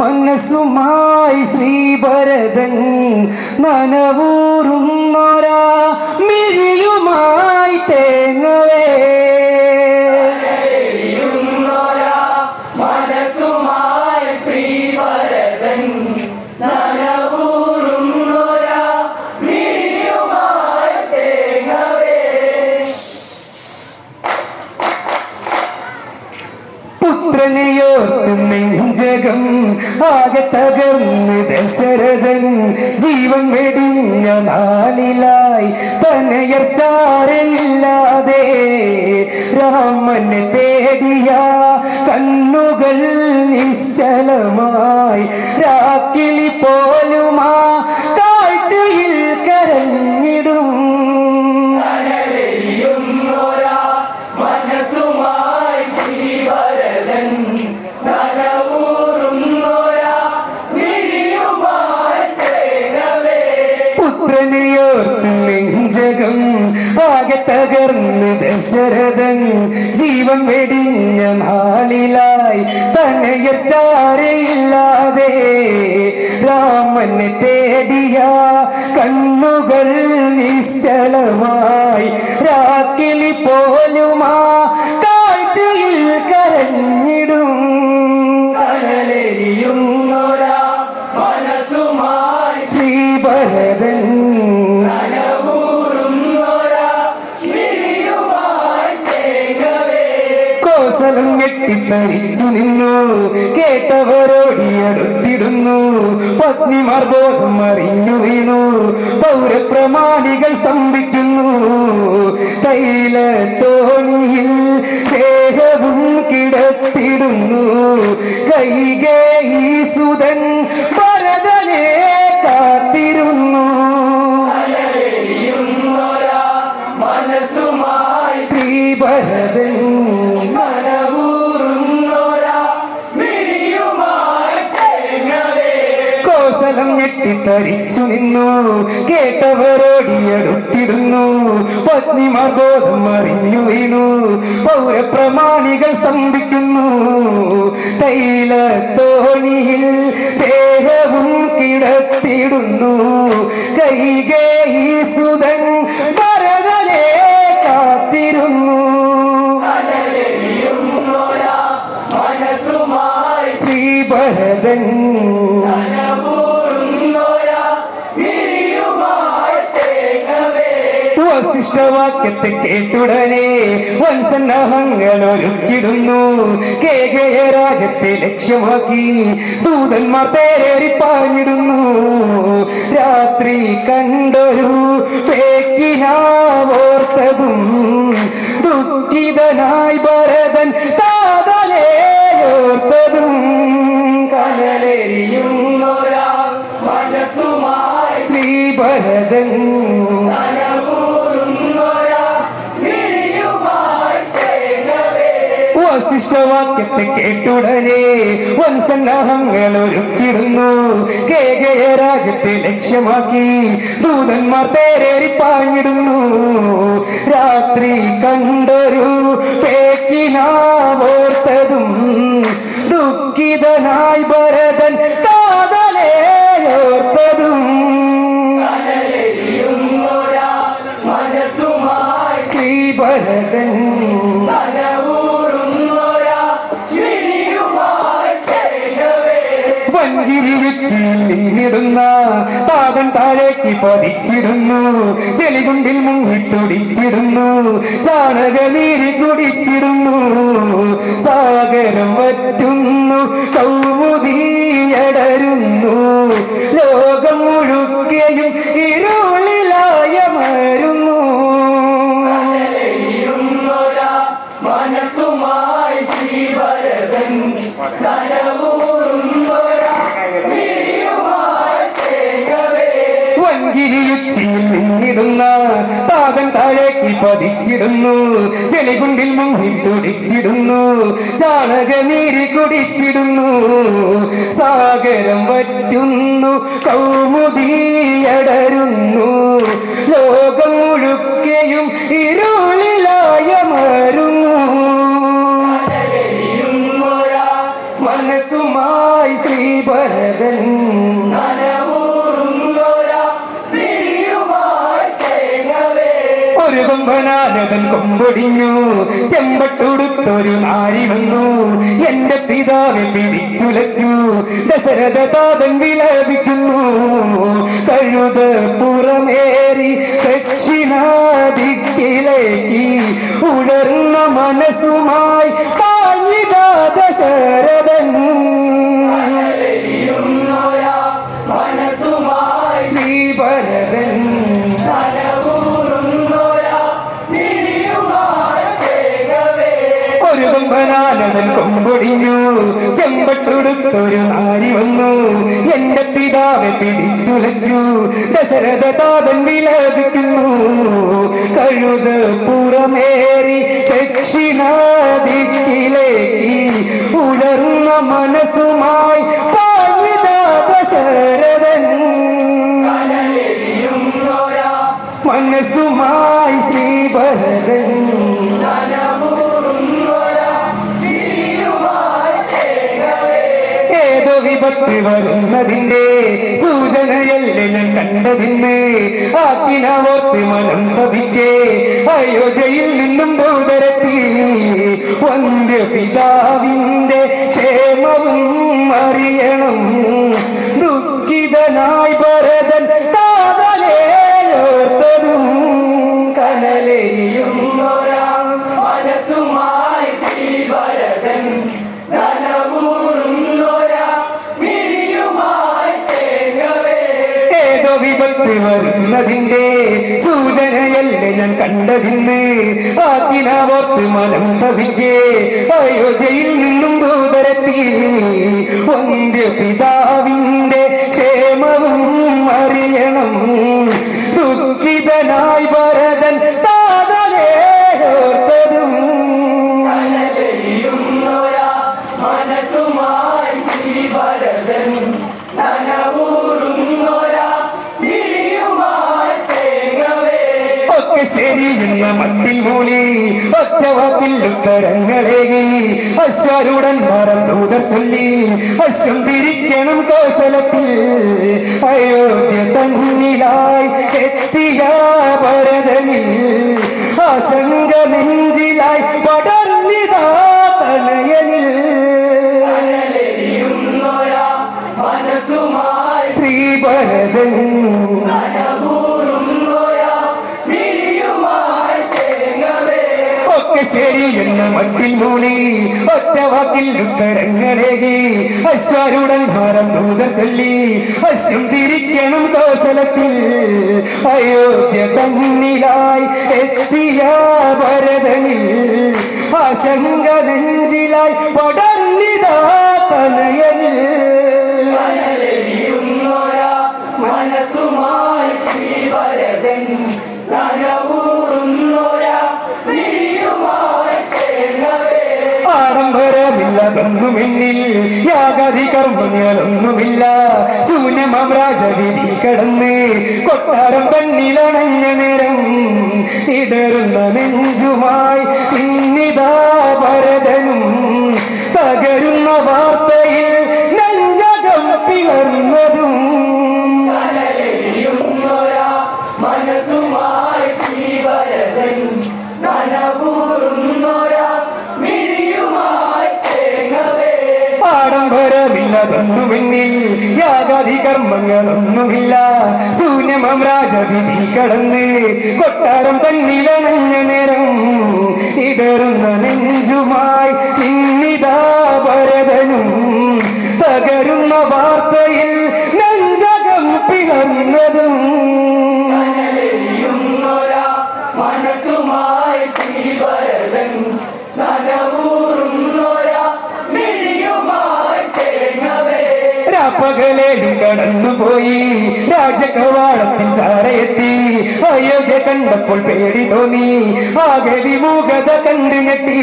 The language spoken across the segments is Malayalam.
മനസ്സുമായി ശ്രീഭരതൻ നനവൂറുന്നോരാ മിഴിയുമായി തേങ്ങവേ? പുത്രനെയോർത്ത് നെഞ്ചകം ആകെ തകർന്ന് ദശരഥൻ ജീവൻ വെടിഞ്ഞ നാളിലായി തനയർച്ചാരില്ലാതെ രാമനെ തേടിയ കണ്ണുകൾ നിശ്ചലമായി രാക്കിളി പോലുമാ കണ്ണുകൾ നിശ്ചലമായി രാക്കിളി പോലുമാ കാഴ്ചയിൽ കരഞ്ഞിടും. കോസലം ഞെട്ടിത്തരിച്ചു നിന്നു കേട്ടവരോടിയടുത്തിടുന്നു പത്നിമാർ ബോധം അറിഞ്ഞു വീണു. പൗരപ്രമാണികൾ സ്തംഭിക്കുന്നു. തൈല തോണിയിൽ ദേഹവും കിടത്തിടുന്നു. കൈകേ സുതൻ ഭരതനെ ഞെട്ടിത്തരിച്ചു നിന്നു കേട്ടവരോടിയടുത്തിടുന്നു പത്നിമാർ ബോധം അറിഞ്ഞു വീണു പൗരപ്രമാണികൾ സ്തംഭിക്കുന്നു തൈലത്തോണിയിൽ ദേഹവും കിടത്തിടുന്നു കൈകേ സുതൻ വസിഷ്ഠവാക്യത്തെ കേട്ടുടനെ വൻസന്നാഹങ്ങൾ ഒരുക്കിടുന്നു. കേകയ രാജ്യത്തെ ലക്ഷ്യമാക്കി ദൂതന്മാർ തേരേറി പാഞ്ഞിടുന്നു രാത്രി കണ്ടൊരു കേട്ടുടനെ വൻസന്നാഹങ്ങൾ ഒരുക്കിടുന്നു. കേകയ രാജ്യത്തെ ലക്ഷ്യമാക്കി ദൂതന്മാർ തേരേറി പാഞ്ഞിടുന്നു. രാത്രി കണ്ടൊരു പേക്കിനാവോർത്തതും ദുഃഖിതനായി ഭരതൻ വഞ്ചിരിച്ചിൽ നിന്നിടുന്ന താതൻ താഴേക്ക് പതിച്ചിടുന്നു. ചെളികുണ്ടിൽ മുങ്ങിത്തുടിച്ചിടുന്നു. ചാണകനീരി കുടിച്ചിടുന്നു. സാഗരം വറ്റുന്നു. കൗമുദിയടരുന്നു. ലോകം മുഴുക്കയും ഇരുളിലായ മരുന്നു മനസ്സുമായി ശ്രീഭരതൻ വൻകിരിയുച്ചിയിൽ നിന്നിടുന്ന താതൻ താഴേക്ക് പതിച്ചിടുന്നു. ചെളികുണ്ടിൽ മുങ്ങി തുടിച്ചിടുന്നു. ചാണക നീരി കുടിച്ചിടുന്നു. സാഗരം വറ്റുന്നു. കൗമുദിയടരുന്നു ലോകം മുഴുക്കയും ഇരുളിലായമരുന്നു ഒരു കൊമ്പനാനതൻ കൊമ്പൊടിഞ്ഞു. ചെമ്പട്ടുടുത്തൊരു നാരി വന്നു. എന്റെ പിതാവെ പിടിച്ചുലച്ചു. ദശരഥ താതൻ വിലപിക്കുന്നു. കഴുത പുറമേറി ദക്ഷിണാദിക്കിലേക്ക് ഉണർന്ന മനസ്സുമായി ചെമ്പട്ടുടുത്തൊരു നാരി വന്നു. എന്റെ പിതാവെ പിടിച്ചുലച്ചു. ദശരഥ താതൻ വിലപിക്കുന്നു. കഴുത പുറമേറി ദക്ഷിണാദിക്കിലേക്ക് ഉണർന്ന മനസ്സുമായി ദശരഥൻ. മനസ്സുമായി ശ്രീഭരതൻ. വിപത്ത് വരുന്നതിന്റെ സൂചനയല്ലേ ഞാൻ കണ്ടതിന്ന് ആക്കിനോർത്ത് മനം തപിക്കേ അയോധ്യയിൽ നിന്നും ദൂതരത്തി. വന്ധ്യ പിതാവിന്റെ ക്ഷേമവും അറിയണം. ദുഃഖിതനായി ഭരതൻ താതലേയോർത്തതും കനലെരിയും വിപത്ത് വരുന്നതിന്റെ സൂചനയല്ലേ ഞാൻ കണ്ടതിന്ന്? ആത്തിനാവോർത്ത് മനം തവിക്കേ അയോധ്യയിൽ നിന്നും ദൂതരത്തി. ഒന്ത്യ പിതാവിന്റെ ക്ഷേമവും അറിയണം അശ്വരുടൻ മരം ദൂതർ ചൊല്ലി. അശ്വം തിരിക്കണം കോസലത്തിൽ അയോധ്യ തന്നിലായി എത്തിയ ഭരതനിൽ. ആശങ്ക നെഞ്ചിലായി പടർന്നിതാ തനയനിൽ മട്ടിൽ മൂളി ഒറ്റ വാക്കിൽ ഉത്തരങ്ങളേകി അശ്വാരുടൻ ഭാരം ദൂതർ ചൊല്ലി അശ്വം തിരിക്കണം കോസലത്തിൽ അയോധ്യ തന്നിലായി എത്തിയ ഭരതനിൽ ആശങ്ക നെഞ്ചിലായി പടർന്നിതാ തനയനിൽ. ആഡംബരമില്ലതൊന്നുമെന്നിൽ യാഗാദി കർമ്മങ്ങളൊന്നുമില്ല. ശൂന്യമം രാജവിധി കടന്ന് കൊട്ടാരം തന്നിലണഞ്ഞ നേരം ഇടരുന്ന നെഞ്ചുമായി ഇന്നിതാ ഭരതനും തകരുന്ന ആഡംബരമില്ലതൊന്നുമെന്നിൽ യാതാധി കർമ്മങ്ങളൊന്നുമില്ല. ശൂന്യമം രാജവിധി കടന്ന് കൊട്ടാരം തന്നിലണഞ്ഞ നേരം ഇടറുന്ന നെഞ്ചുമായി നിന്നിതാ ഭരതനും തകരുന്ന വാർത്തയിൽ പേടി തോന്നി ആകെ വിമുഖത കണ്ടു ഞെട്ടി.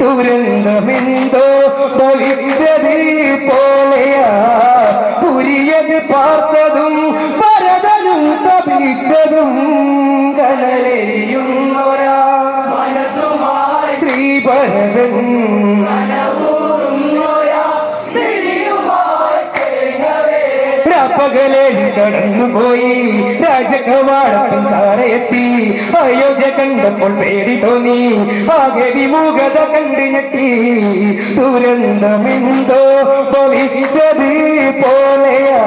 ദുരന്തമെന്തോ ഭവിച്ചത് പോലെയാ. പുരിയത് പാർത്തതും പരതനും തപിച്ചതും കനലെരിയുന്നോരാ. ശ്രീപരവൻ രാപ്പകലെ കടന്നുപോയി. അയോധ്യ കണ്ടപ്പോൾ പേടി തോന്നി. ആകെ വിമുഖത കണ്ടു ഞെട്ടി. ദുരന്തമെന്തോ ഭവിച്ചത് പോലെയാ.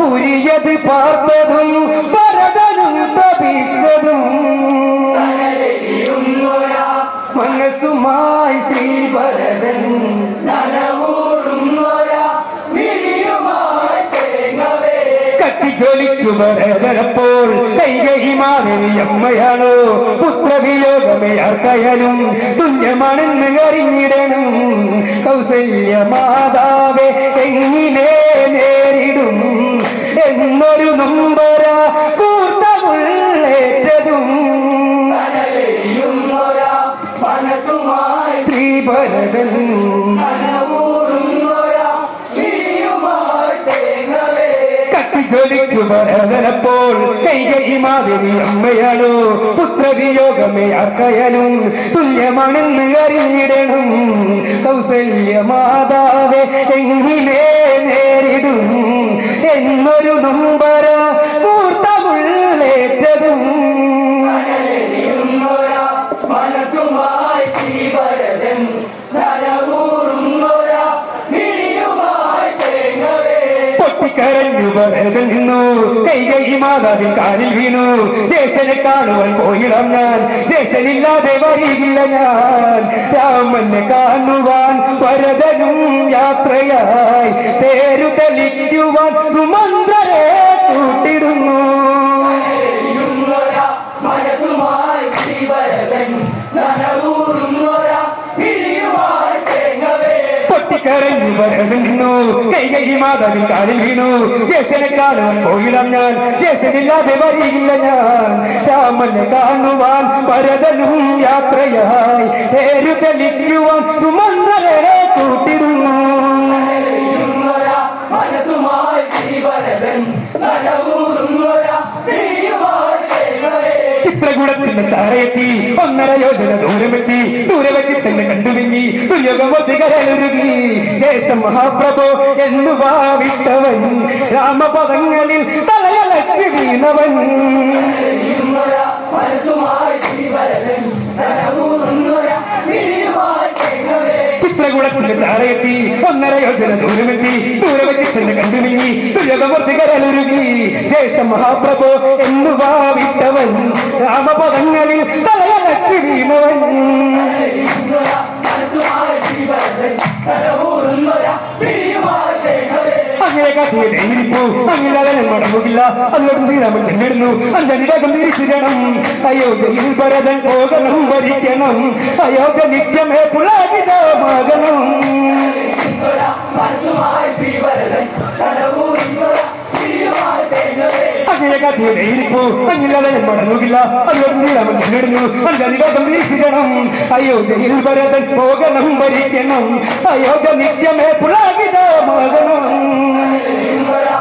പുരിയത് പാർത്തതും ഭരതനും തപിച്ചതും. മനസ്സുമായി ശ്രീഭരതൻ നനവൂറുന്നൊരാ കത്തിജ്വലിച്ചു ഭരതനപ്പോൾ കൈകൈ മാധവി അമ്മയാണോ? പുത്രവിയോഗമേ ആർക്കയാലും തുല്യമാണെന്ന് അറിഞ്ഞിടണം. കൗസല്യ മാതാവെ എങ്ങിനെ നേരിടും? എന്നൊരു നമ്പര കൂർത്തമുള്ളേറ്റതും. ശ്രീഭരതൻ നനവൂറുന്നൊരാ ഭരതനപ്പോൾ കൈകൈ മാധവി അമ്മയാണോ? പുത്രവിയോഗമേ അക്കയലും തുല്യമാണെന്ന് അറിഞ്ഞിടണം. കൗസല്യ മാതാവെ എങ്ങിനെ നേരിടും. എന്നൊരു നമ്പര കൂർത്തമുള്ളേറ്റതും ഭരതൻ നിന്നു. കൈകൈ മാതാവിൻ കാലിൽ വീണു. ജേഷനെ കാണുവാൻ പോയിടാം ഞാൻ. ജേഷനില്ലാതെ വരികില്ല ഞാൻ. രാമനെ കാണുവാൻ ഭരതനും യാത്രയായി. തേരു തെളിക്കുവാൻ സുമന്ത്രരെ കൂട്ടിടുന്നു. മനസ്സുമായി ശ്രീഭരതൻ നനവൂറുന്നൊരാ ഭരതൻ നിന്നു കൈകൈ മാതാവിൽ കാലിൽ വീണു. ജേഷനെ കാണുവാൻ പോയിടാം ഞാൻ. ജേഷനില്ലാതെ വരിയില്ല ഞാൻ. രാമനെ കാണുവാൻ പരതനും യാത്രയായി. ഏരു തെളിക്കുവാൻ സുമന്ദരെ കൂട്ടിടുന്നു. മനസ്സുമായി ശ്രീഭരതൻ നനവൂറുന്നൊരാ ചിത്രകൂടത്തിന്റെ ചാരയെത്തി ഒന്നര യോജന ദൂരമെത്തി ദൂരെ വെച്ച് തന്നെ കണ്ടുവിങ്ങി തുല്യകമൊരുകി ജ്യേഷ്ഠ മഹാപ്രഭു എന്നു ഭാവിട്ടവൻ രാമപദങ്ങളിൽ തലയലച്ച് വീണവൻ. മനസ്സുമായി മിഴിയുമായി തേങ്ങവേ ചിത്രകൂടത്തിന്റെ ചാരയെത്തി ഒന്നര യോജന ദൂരമെത്തി ദൂരെ വെച്ച് കണ്ടുമിങ്ങി തുല്യകമൊരുകി ജ്യേഷ്ഠ മഹാപ്രഭു എന്നു ഭാവിട്ടവൻ രാമപദങ്ങളിൽ തലയടച്ചു വീണവൻ കനലെരിയുന്നൊരാ അങ്ങനെ കാട്ടിയ ധൈര്യപ്പോ അങ്ങനെ മടങ്ങുകില്ല അതിലോട്ട് ശ്രീരാമൻ ചെല്ലിടുന്നു അഞ്ചനിടകം തിരിച്ചിടണം അയോധ്യയിൽ ഭരതൻ പോകണം ഭരിക്കണം അയോധ്യ നിത്യമേ പുളകിതമാകണം കാട്ടിയ ധൈര്യപ്പോ അങ്ങനെ അവനെ മടങ്ങുകില്ല അഞ്ചനിടകം തിരിച്ചിടണം അയോധ്യയിൽ ഭരതൻ പോകണം ഭരിക്കണം. അയോധ്യ നിത്യമേ പുളകിതമാകണം കനലെരിയുന്നൊരാ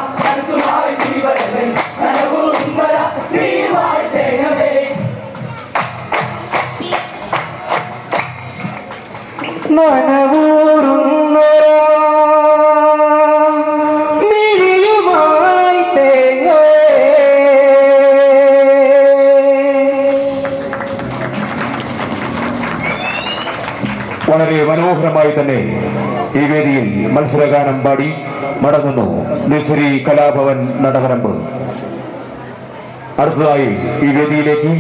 വളരെ മനോഹരമായി തന്നെ ഈ വേദിയിൽ മത്സരഗാനം പാടി മടങ്ങുന്നു നിശ്രീ കലാഭവൻ നടവരമ്പ്. അടുത്തതായി ഈ വേദിയിലേക്ക്